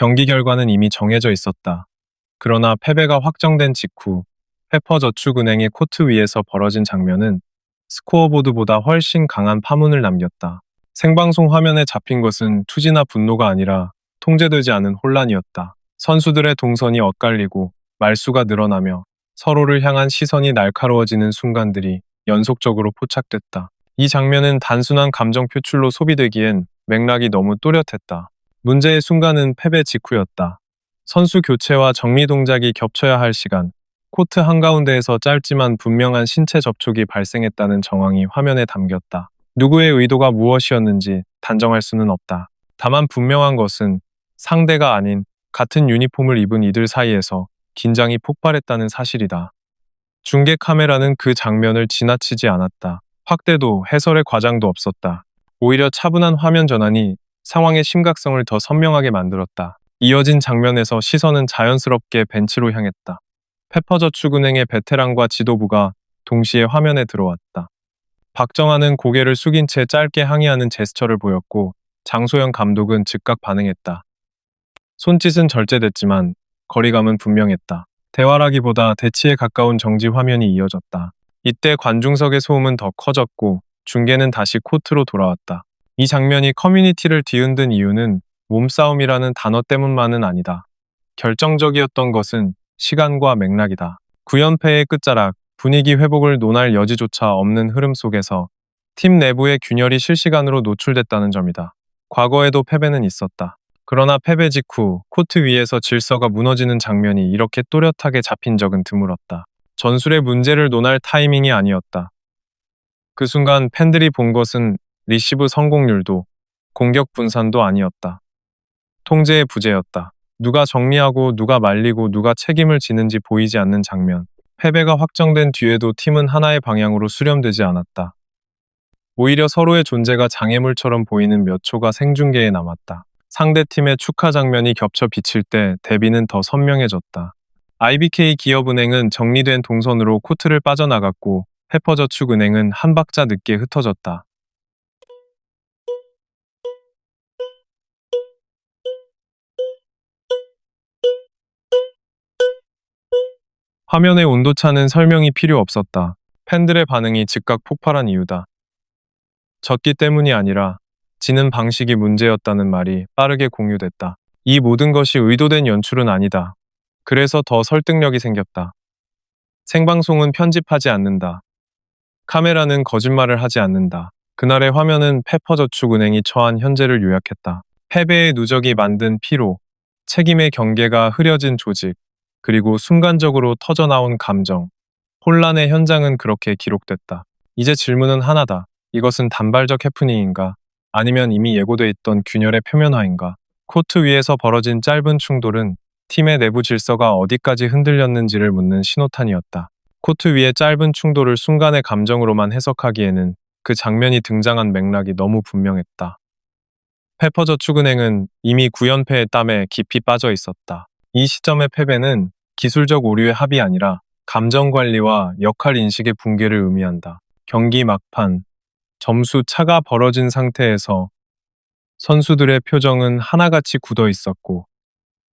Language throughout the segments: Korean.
경기 결과는 이미 정해져 있었다. 그러나 패배가 확정된 직후 페퍼저축은행의 코트 위에서 벌어진 장면은 스코어보드보다 훨씬 강한 파문을 남겼다. 생방송 화면에 잡힌 것은 투지나 분노가 아니라 통제되지 않은 혼란이었다. 선수들의 동선이 엇갈리고 말수가 늘어나며 서로를 향한 시선이 날카로워지는 순간들이 연속적으로 포착됐다. 이 장면은 단순한 감정 표출로 소비되기엔 맥락이 너무 또렷했다. 문제의 순간은 패배 직후였다. 선수 교체와 정리 동작이 겹쳐야 할 시간, 코트 한가운데에서 짧지만 분명한 신체 접촉이 발생했다는 정황이 화면에 담겼다. 누구의 의도가 무엇이었는지 단정할 수는 없다. 다만 분명한 것은 상대가 아닌 같은 유니폼을 입은 이들 사이에서 긴장이 폭발했다는 사실이다. 중계 카메라는 그 장면을 지나치지 않았다. 확대도 해설의 과장도 없었다. 오히려 차분한 화면 전환이 상황의 심각성을 더 선명하게 만들었다. 이어진 장면에서 시선은 자연스럽게 벤치로 향했다. 페퍼저축은행의 베테랑과 지도부가 동시에 화면에 들어왔다. 박정환은 고개를 숙인 채 짧게 항의하는 제스처를 보였고 장소영 감독은 즉각 반응했다. 손짓은 절제됐지만 거리감은 분명했다. 대화라기보다 대치에 가까운 정지 화면이 이어졌다. 이때 관중석의 소음은 더 커졌고 중계는 다시 코트로 돌아왔다. 이 장면이 커뮤니티를 뒤흔든 이유는 몸싸움이라는 단어 때문만은 아니다. 결정적이었던 것은 시간과 맥락이다. 9연패의 끝자락, 분위기 회복을 논할 여지조차 없는 흐름 속에서 팀 내부의 균열이 실시간으로 노출됐다는 점이다. 과거에도 패배는 있었다. 그러나 패배 직후 코트 위에서 질서가 무너지는 장면이 이렇게 또렷하게 잡힌 적은 드물었다. 전술의 문제를 논할 타이밍이 아니었다. 그 순간 팬들이 본 것은 리시브 성공률도 공격 분산도 아니었다. 통제의 부재였다. 누가 정리하고 누가 말리고 누가 책임을 지는지 보이지 않는 장면. 패배가 확정된 뒤에도 팀은 하나의 방향으로 수렴되지 않았다. 오히려 서로의 존재가 장애물처럼 보이는 몇 초가 생중계에 남았다. 상대팀의 축하 장면이 겹쳐 비칠 때 대비는 더 선명해졌다. IBK 기업은행은 정리된 동선으로 코트를 빠져나갔고 페퍼저축은행은 한 박자 늦게 흩어졌다. 화면의 온도차는 설명이 필요 없었다. 팬들의 반응이 즉각 폭발한 이유다. 졌기 때문이 아니라 지는 방식이 문제였다는 말이 빠르게 공유됐다. 이 모든 것이 의도된 연출은 아니다. 그래서 더 설득력이 생겼다. 생방송은 편집하지 않는다. 카메라는 거짓말을 하지 않는다. 그날의 화면은 페퍼저축은행이 처한 현재를 요약했다. 패배의 누적이 만든 피로, 책임의 경계가 흐려진 조직, 그리고 순간적으로 터져나온 감정. 혼란의 현장은 그렇게 기록됐다. 이제 질문은 하나다. 이것은 단발적 해프닝인가? 아니면 이미 예고돼 있던 균열의 표면화인가? 코트 위에서 벌어진 짧은 충돌은 팀의 내부 질서가 어디까지 흔들렸는지를 묻는 신호탄이었다. 코트 위의 짧은 충돌을 순간의 감정으로만 해석하기에는 그 장면이 등장한 맥락이 너무 분명했다. 페퍼저축은행은 이미 9연패의 땀에 깊이 빠져 있었다. 이 시점의 패배는 기술적 오류의 합이 아니라 감정 관리와 역할 인식의 붕괴를 의미한다. 경기 막판, 점수 차가 벌어진 상태에서 선수들의 표정은 하나같이 굳어 있었고,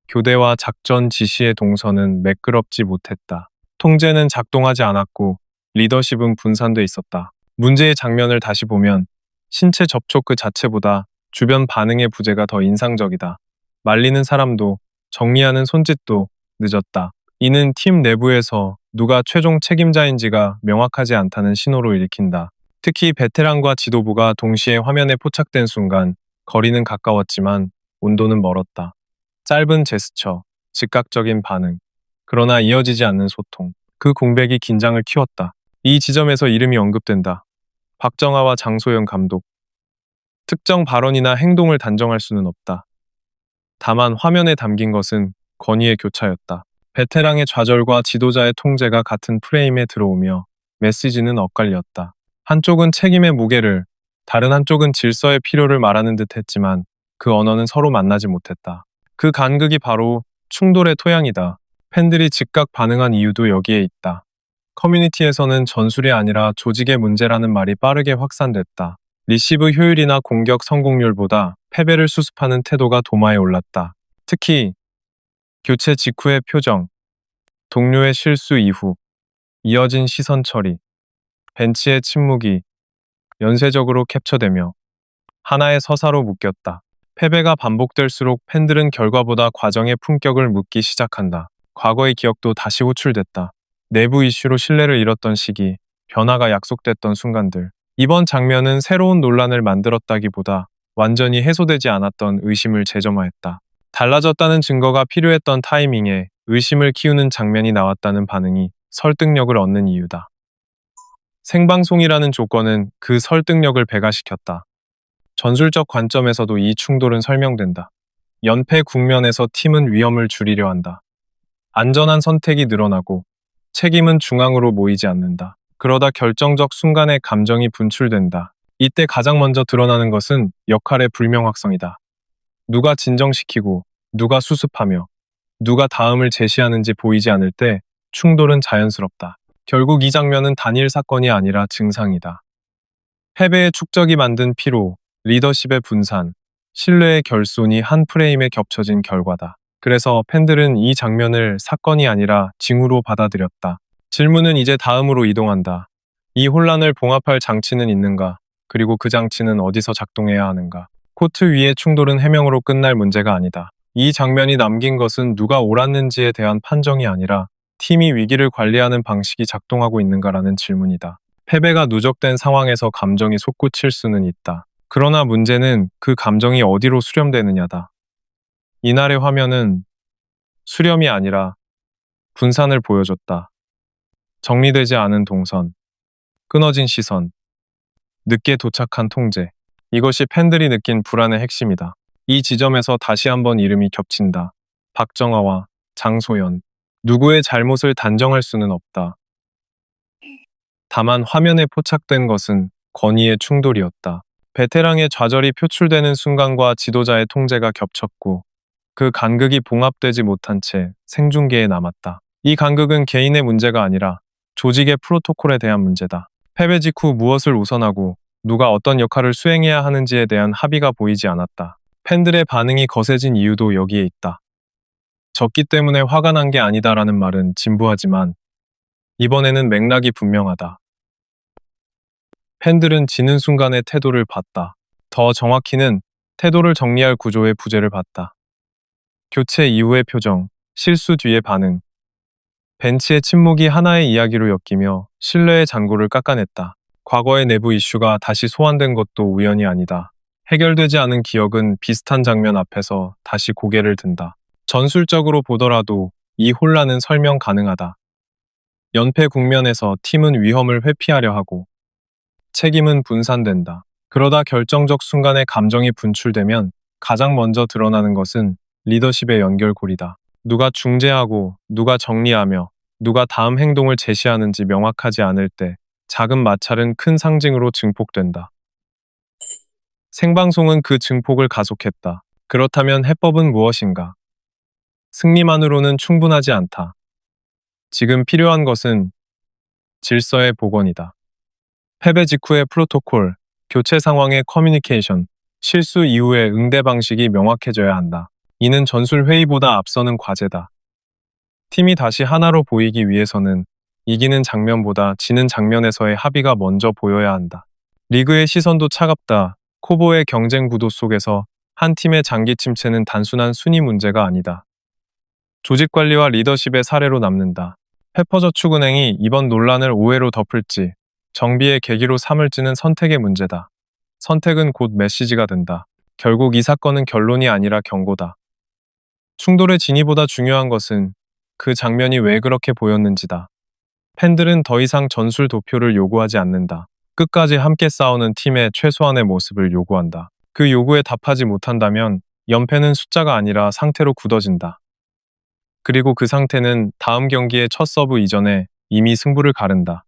교대와 작전 지시의 동선은 매끄럽지 못했다. 통제는 작동하지 않았고, 리더십은 분산돼 있었다. 문제의 장면을 다시 보면 신체 접촉 그 자체보다 주변 반응의 부재가 더 인상적이다. 말리는 사람도 정리하는 손짓도 늦었다. 이는 팀 내부에서 누가 최종 책임자인지가 명확하지 않다는 신호로 읽힌다. 특히 베테랑과 지도부가 동시에 화면에 포착된 순간 거리는 가까웠지만 온도는 멀었다. 짧은 제스처, 즉각적인 반응, 그러나 이어지지 않는 소통. 그 공백이 긴장을 키웠다. 이 지점에서 이름이 언급된다. 박정아와 장소영 감독. 특정 발언이나 행동을 단정할 수는 없다. 다만 화면에 담긴 것은 권위의 교차였다. 베테랑의 좌절과 지도자의 통제가 같은 프레임에 들어오며 메시지는 엇갈렸다. 한쪽은 책임의 무게를, 다른 한쪽은 질서의 필요를 말하는 듯 했지만 그 언어는 서로 만나지 못했다. 그 간극이 바로 충돌의 토양이다. 팬들이 즉각 반응한 이유도 여기에 있다. 커뮤니티에서는 전술이 아니라 조직의 문제라는 말이 빠르게 확산됐다. 리시브 효율이나 공격 성공률보다 패배를 수습하는 태도가 도마에 올랐다. 특히 교체 직후의 표정, 동료의 실수 이후 이어진 시선 처리, 벤치의 침묵이 연쇄적으로 캡처되며 하나의 서사로 묶였다. 패배가 반복될수록 팬들은 결과보다 과정의 품격을 묻기 시작한다. 과거의 기억도 다시 호출됐다. 내부 이슈로 신뢰를 잃었던 시기, 변화가 약속됐던 순간들. 이번 장면은 새로운 논란을 만들었다기보다 완전히 해소되지 않았던 의심을 재점화했다. 달라졌다는 증거가 필요했던 타이밍에 의심을 키우는 장면이 나왔다는 반응이 설득력을 얻는 이유다. 생방송이라는 조건은 그 설득력을 배가시켰다. 전술적 관점에서도 이 충돌은 설명된다. 연패 국면에서 팀은 위험을 줄이려 한다. 안전한 선택이 늘어나고 책임은 중앙으로 모이지 않는다. 그러다 결정적 순간에 감정이 분출된다. 이때 가장 먼저 드러나는 것은 역할의 불명확성이다. 누가 진정시키고, 누가 수습하며, 누가 다음을 제시하는지 보이지 않을 때 충돌은 자연스럽다. 결국 이 장면은 단일 사건이 아니라 증상이다. 패배의 축적이 만든 피로, 리더십의 분산, 신뢰의 결손이 한 프레임에 겹쳐진 결과다. 그래서 팬들은 이 장면을 사건이 아니라 징후로 받아들였다. 질문은 이제 다음으로 이동한다. 이 혼란을 봉합할 장치는 있는가? 그리고 그 장치는 어디서 작동해야 하는가? 코트 위의 충돌은 해명으로 끝날 문제가 아니다. 이 장면이 남긴 것은 누가 옳았는지에 대한 판정이 아니라 팀이 위기를 관리하는 방식이 작동하고 있는가라는 질문이다. 패배가 누적된 상황에서 감정이 솟구칠 수는 있다. 그러나 문제는 그 감정이 어디로 수렴되느냐다. 이날의 화면은 수렴이 아니라 분산을 보여줬다. 정리되지 않은 동선, 끊어진 시선, 늦게 도착한 통제. 이것이 팬들이 느낀 불안의 핵심이다. 이 지점에서 다시 한번 이름이 겹친다. 박정아와 장소연. 누구의 잘못을 단정할 수는 없다. 다만 화면에 포착된 것은 권위의 충돌이었다. 베테랑의 좌절이 표출되는 순간과 지도자의 통제가 겹쳤고 그 간극이 봉합되지 못한 채 생중계에 남았다. 이 간극은 개인의 문제가 아니라 조직의 프로토콜에 대한 문제다. 패배 직후 무엇을 우선하고 누가 어떤 역할을 수행해야 하는지에 대한 합의가 보이지 않았다. 팬들의 반응이 거세진 이유도 여기에 있다. 졌기 때문에 화가 난 게 아니다라는 말은 진부하지만 이번에는 맥락이 분명하다. 팬들은 지는 순간의 태도를 봤다. 더 정확히는 태도를 정리할 구조의 부재를 봤다. 교체 이후의 표정, 실수 뒤의 반응, 벤치의 침묵이 하나의 이야기로 엮이며 신뢰의 잔고를 깎아냈다. 과거의 내부 이슈가 다시 소환된 것도 우연이 아니다. 해결되지 않은 기억은 비슷한 장면 앞에서 다시 고개를 든다. 전술적으로 보더라도 이 혼란은 설명 가능하다. 연패 국면에서 팀은 위험을 회피하려 하고 책임은 분산된다. 그러다 결정적 순간에 감정이 분출되면 가장 먼저 드러나는 것은 리더십의 연결고리다. 누가 중재하고 누가 정리하며 누가 다음 행동을 제시하는지 명확하지 않을 때 작은 마찰은 큰 상징으로 증폭된다. 생방송은 그 증폭을 가속했다. 그렇다면 해법은 무엇인가? 승리만으로는 충분하지 않다. 지금 필요한 것은 질서의 복원이다. 패배 직후의 프로토콜, 교체 상황의 커뮤니케이션, 실수 이후의 응대 방식이 명확해져야 한다. 이는 전술 회의보다 앞서는 과제다. 팀이 다시 하나로 보이기 위해서는 이기는 장면보다 지는 장면에서의 합의가 먼저 보여야 한다. 리그의 시선도 차갑다. 코보의 경쟁 구도 속에서 한 팀의 장기 침체는 단순한 순위 문제가 아니다. 조직 관리와 리더십의 사례로 남는다. 페퍼저축은행이 이번 논란을 오해로 덮을지, 정비의 계기로 삼을지는 선택의 문제다. 선택은 곧 메시지가 된다. 결국 이 사건은 결론이 아니라 경고다. 충돌의 진위보다 중요한 것은 그 장면이 왜 그렇게 보였는지다. 팬들은 더 이상 전술 도표를 요구하지 않는다. 끝까지 함께 싸우는 팀의 최소한의 모습을 요구한다. 그 요구에 답하지 못한다면 연패는 숫자가 아니라 상태로 굳어진다. 그리고 그 상태는 다음 경기의 첫 서브 이전에 이미 승부를 가른다.